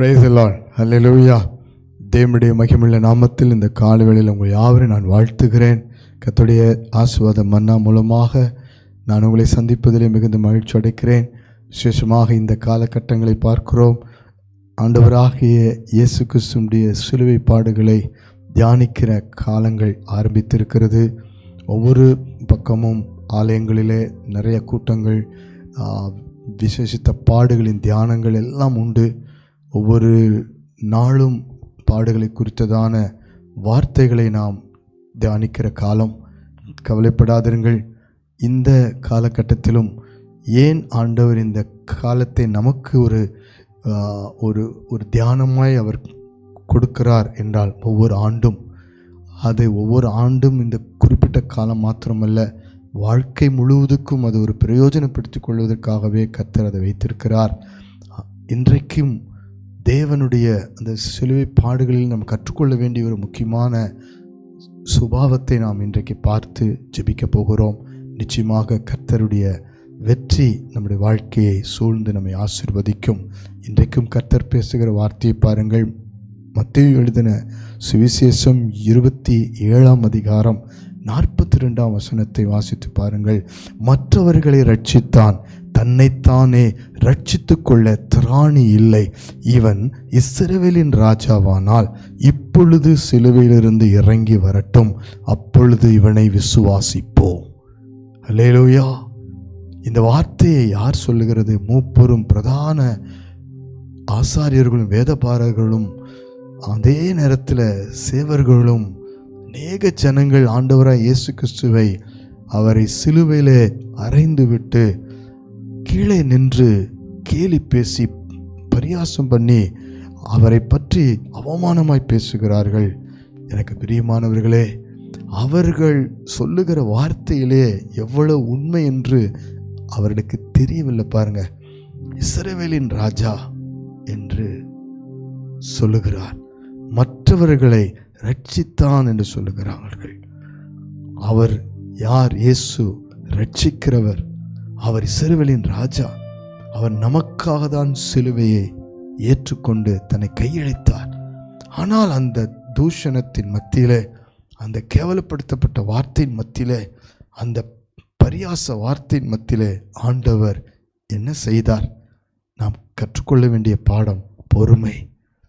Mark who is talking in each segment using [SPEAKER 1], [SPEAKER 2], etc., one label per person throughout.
[SPEAKER 1] Price Lord ஹalleluya தேவனுடைய மகிமுள்ள நாமத்தில் இந்த காலவேளையில் உங்கள் யாவரையும் நான் வாழ்த்துகிறேன். கத்துடைய ஆசுவாத மன்னா மூலமாக நான் உங்களை சந்திப்பதிலே மிகுந்த மகிழ்ச்சி அடைக்கிறேன். விசேஷமாக இந்த காலகட்டங்களை பார்க்கிறோம். ஆண்டவராகிய இயேசு கிறிஸ்துடைய சிலுவை பாடுகளை தியானிக்கிற காலங்கள் ஆரம்பித்திருக்கிறது. ஒவ்வொரு பக்கமும் ஆலயங்களிலே நிறைய கூட்டங்கள் விசேஷித்த பாடுகளின் தியானங்கள் எல்லாம் உண்டு. ஒவ்வொரு நாளும் பாடுகளை குறித்ததான வார்த்தைகளை நாம் தியானிக்கிற காலம். கவலைப்படாதிருங்கள். இந்த காலகட்டத்திலும் ஏன் ஆண்டவர் இந்த காலத்தை நமக்கு ஒரு ஒரு ஒரு தியானமாய் அவர் கொடுக்கிறார் என்றால் ஒவ்வொரு ஆண்டும் அது ஒவ்வொரு ஆண்டும் இந்த குறிப்பிட்ட காலம் மாத்திரமல்ல வாழ்க்கை முழுவதுக்கும் அது ஒரு பிரயோஜனப்படுத்திக் கொள்வதற்காகவே கத்தர் அதை வைத்திருக்கிறார். இன்றைக்கும் தேவனுடைய அந்த சிலுவை பாடுகளில் நாம் கற்றுக்கொள்ள வேண்டிய ஒரு முக்கியமான சுபாவத்தை நாம் இன்றைக்கு பார்த்து ஜெபிக்க போகிறோம். நிச்சயமாக கர்த்தருடைய வெற்றி நம்முடைய வாழ்க்கையை சூழ்ந்து நம்மை ஆசிர்வதிக்கும். இன்றைக்கும் கர்த்தர் பேசுகிற வார்த்தையை பாருங்கள். மத்திய எழுதின சுவிசேஷம் இருபத்தி ஏழாம் அதிகாரம் நாற்பத்தி ரெண்டாம் வசனத்தை வாசித்து பாருங்கள். மற்றவர்களை ரட்சித்தான் தன்னைத்தானே ரட்சித்து கொள்ள திராணி இல்லை. இவன் இஸ்ரவேலின் ராஜாவானால் இப்பொழுது சிலுவையிலிருந்து இறங்கி வரட்டும். அப்பொழுது இவனை விசுவாசிப்போம். அலேலோயா இந்த வார்த்தையை யார் சொல்லுகிறது? மூப்பரும் பிரதான ஆசாரியர்களும் வேதபாரர்களும் அதே நேரத்தில் சேவர்களும் அநேக ஜனங்கள் ஆண்டவராக இயேசு கிறிஸ்துவை அவரை சிலுவையிலே அறைந்து விட்டு கீழே நின்று கேலி பேசி பரியாசம் பண்ணி அவரை பற்றி அவமானமாய் பேசுகிறார்கள். எனக்கு பிரியமானவர்களே அவர்கள் சொல்லுகிற வார்த்தையிலே எவ்வளவு உண்மை என்று அவர்களுக்கு தெரியவில்லை பாருங்க. இஸ்ரவேலின் ராஜா என்று சொல்லுகிறார். மற்றவர்களை ரட்சித்தான் என்று சொல்லுகிறார்கள். அவர் யார்? இயேசு ரட்சிக்கிறவர் அவர் சிறுவலின் ராஜா. அவர் நமக்காக தான் சிலுவையை ஏற்றுக்கொண்டு தன்னை கையளித்தார். ஆனால் அந்த தூஷணத்தின் மத்தியிலே அந்த கேவலப்படுத்தப்பட்ட வார்த்தையின் மத்தியிலே அந்த பரியாச வார்த்தையின் மத்தியிலே ஆண்டவர் என்ன செய்தார்? நாம் கற்றுக்கொள்ள வேண்டிய பாடம் பொறுமை.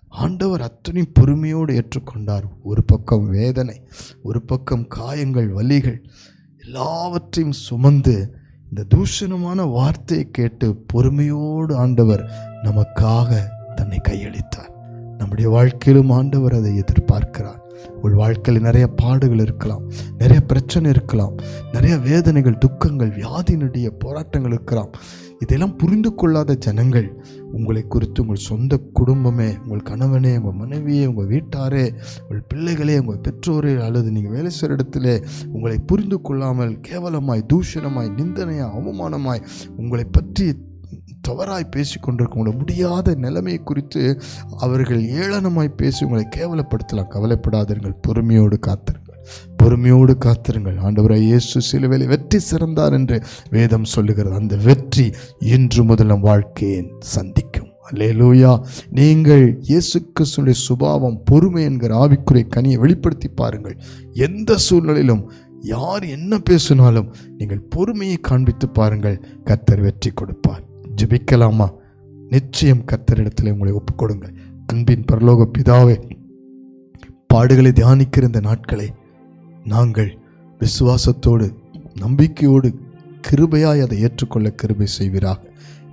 [SPEAKER 1] ஆண்டவர் அத்தனை பொறுமையோடு ஏற்றுக்கொண்டார். ஒரு பக்கம் வேதனை ஒரு பக்கம் காயங்கள் வலிகள் எல்லாவற்றையும் சுமந்து இந்த தூஷணமான வார்த்தையை கேட்டு பொறுமையோடு ஆண்டவர் நமக்காக தன்னை கையளித்தார். நம்முடைய வாழ்க்கையிலும் ஆண்டவர் அதை எதிர்பார்க்கிறார். உங்கள் வாழ்க்கையில் நிறைய பாடுகள் இருக்கலாம் நிறைய பிரச்சனை இருக்கலாம் நிறைய வேதனைகள் துக்கங்கள் வியாதியினுடைய போராட்டங்கள் இருக்கலாம். இதெல்லாம் புரிந்து கொள்ளாத ஜனங்கள் உங்களை குறித்து உங்கள் சொந்த குடும்பமே உங்கள் கணவனே உங்கள் மனைவியே உங்கள் வீட்டாரே உங்கள் பிள்ளைகளே உங்கள் பெற்றோரே அல்லது நீங்கள் வேலை செய்கிற இடத்துல உங்களை புரிந்து கொள்ளாமல் கேவலமாய் தூஷணமாய் நிந்தனையாய் அவமானமாய் உங்களை பற்றி தவறாய் பேசி கொண்டிருக்க உங்களை முடியாத நிலைமையை குறித்து அவர்கள் ஏளனமாய் பேசி உங்களை கேவலப்படுத்தலாம். கவலைப்படாதீர்கள். பொறுமையோடு காத்திருங்கள். பொறுமையோடு காத்திருங்கள். ஆண்டவராய் இயேசு சிலுவையில் வெற்றி சிறந்தார் என்று வேதம் சொல்லுகிறது. அந்த வெற்றி இன்று முதல் நம் வாழ்க்கையை சந்திக்கும். அல்லேலூயா. நீங்கள் இயேசு கிறிஸ்துடைய சுபாவம் பொறுமை என்கிற ஆவிக்குறை கனியை வெளிப்படுத்தி பாருங்கள். எந்த சூழ்நிலையிலும் யார் என்ன பேசினாலும் நீங்கள் பொறுமையை காண்பித்து பாருங்கள். கத்தர் வெற்றி கொடுப்பார். ஜெபிக்கலாமா? நிச்சயம் கத்தரிடத்தில் உங்களை ஒப்புக்கொடுங்கள். அன்பின் பரலோக பிதாவே பாடுகளை தியானிக்கிற இந்த நாட்களை நாங்கள் விசுவாசத்தோடு நம்பிக்கையோடு கிருபையாய் அதை ஏற்றுக்கொள்ள கிருபை செய்வீராக.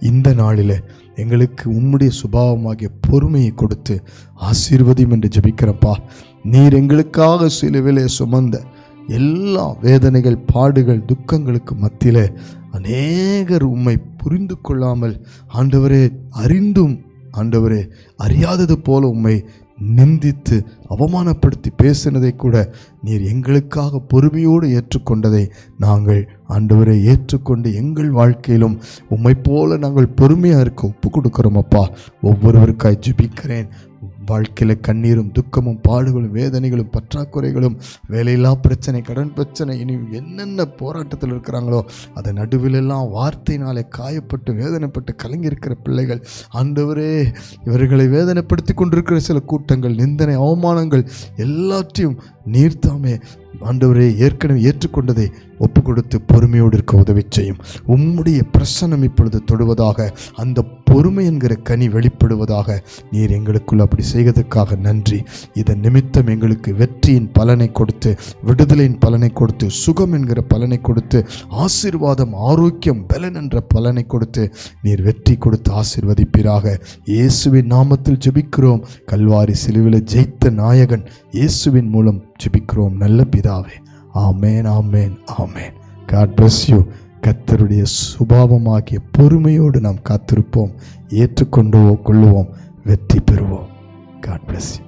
[SPEAKER 1] இந்த நாளில் எங்களுக்கு உம்முடைய சுபாவமாகிய பொறுமையை கொடுத்து ஆசீர்வதியும் என்று ஜெபிக்கிறப்பா. நீர் எங்களுக்காக சிலுவிலே சுமந்த எல்லா வேதனைகள் பாடுகள் துக்கங்களுக்கு மத்தியிலே அநேகர் உம்மை புரிந்து கொள்ளாமல் ஆண்டவரே அறிந்தும் ஆண்டவரே அறியாதது போல உம்மை நிந்தித்து அவமானப்படுத்தி பேசினதை கூட நீர் எங்களுக்காக பொறுமையோடு ஏற்றுக்கொண்டதை நாங்கள் ஆண்டவரை ஏற்றுக்கொண்டு எங்கள் வாழ்க்கையிலும் உம்மை போல நாங்கள் பொறுமையாக இருக்க ஒப்பு கொடுக்குறோம் அப்பா. ஒவ்வொருவருக்காய் ஜெபிக்கிறேன். வாழ்க்கையில் கண்ணீரும் துக்கமும் பாடுகளும் வேதனைகளும் பற்றாக்குறைகளும் வேலையில்லா பிரச்சனை கடன் பிரச்சனை இனி என்னென்ன போராட்டத்தில் இருக்கிறாங்களோ அதை நடுவிலெல்லாம் வார்த்தையினாலே காயப்பட்டு வேதனைப்பட்டு கலங்கியிருக்கிற பிள்ளைகள் ஆண்டவரே இவர்களை வேதனைப்படுத்தி கொண்டிருக்கிற சில கூட்டங்கள் நிந்தனை அவமானங்கள் எல்லாற்றையும் நீர்த்தாமே ஆண்டவரே ஏற்கனவே ஏற்றுக்கொண்டதை ஒப்பு கொடுத்து பொறுமையோடு இருக்க உதவி செய்யும். உம்முடைய பிரசனம் இப்பொழுது தொடுவதாக அந்த பொறுமை என்கிற கனி வெளிப்படுவதாக நீர் எங்களுக்குள் அப்படி செய்வதற்காக நன்றி. இதன் நிமித்தம் எங்களுக்கு வெற்றியின் பலனை கொடுத்து விடுதலையின் பலனை கொடுத்து சுகம் என்கிற பலனை கொடுத்து ஆசீர்வாதம் ஆரோக்கியம் பலன் என்ற பலனை கொடுத்து நீர் வெற்றி கொடுத்து ஆசீர்வதிப்பீராக. இயேசுவின் நாமத்தில் ஜெபிக்கிறோம். கல்வாரி சிலுவில ஜெயித்த நாயகன் இயேசுவின் மூலம் ஜெபிக்கிறோம். நல்ல பிதாவே. Amen amen amen. God bless you கத்தருடைய சுபாவமாகிய பொறுமையோடு நாம் காத்திருப்போம். ஏற்றுக்கொண்டு கொள்ளுவோம் வெற்றி பெறுவோம். God bless you